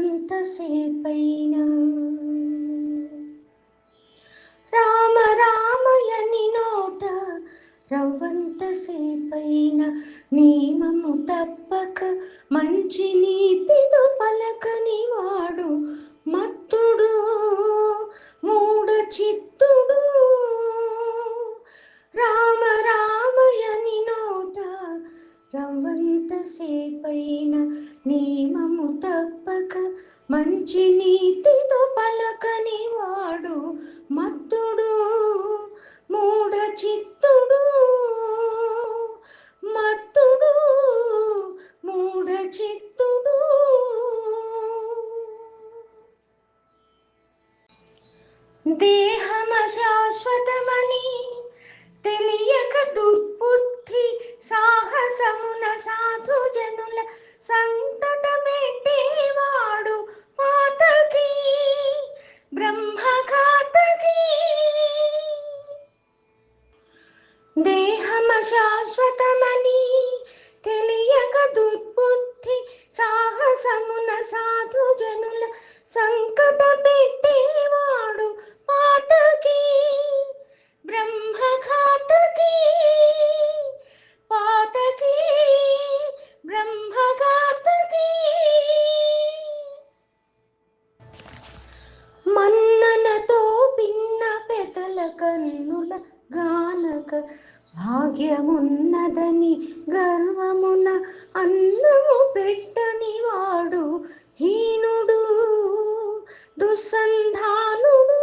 ఎంతసేపైనా రామ రామయని నోట రవ్వంతసేపైన. నియమము తప్పక మంచి నీతితో పలకని వాడు మత్తుడు. మూఢ చిత్త ఎంతసేపైన నియమము తప్పక మంచి నీతితో పలకని వాడు మత్తుడు మూఢ చిత్తుడు. మత్తుడు మూఢ చిత్తుడు. దేహమ శాశ్వతమని తెలియక దుర్బుద్ధి సాధు జనుల సంతట పెట్టేవాడు బ్రహ్మఘాతకి? దేహమ శాశ్వతమని తెలియక దుర్బుద్ధి పెదల కన్నుల గానక భాగ్యమున్నదని గర్వమున అన్నము పెట్టని వాడు హీనుడు దుస్సంధానుడు.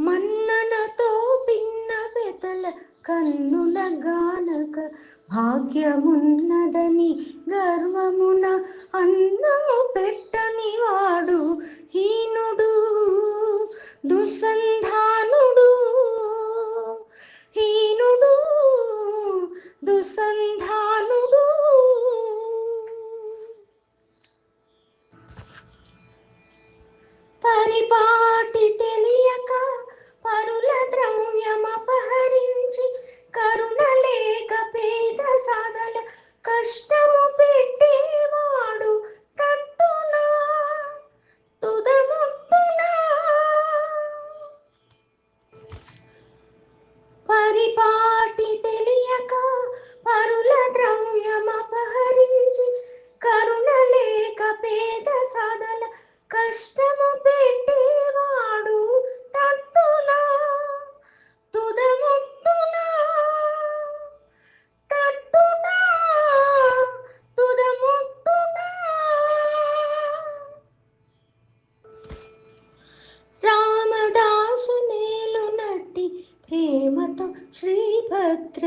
మన్ననతో పిన్న పెతల కన్నుల గానక భాగ్యమున్నదని గర్వమున అన్నము పెట్టని వాడు പാട്ടി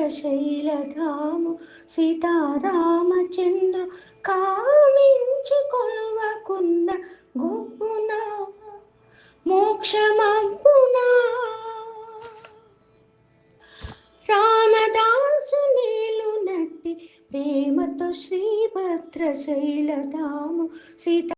శైలధాము సీతారామచంద్ర కామించి కొలువకున్న గొప్పున మోక్షమబ్బున రామదాసు నీలు నట్టి ప్రేమతో శ్రీభద్ర శైలధాము సీత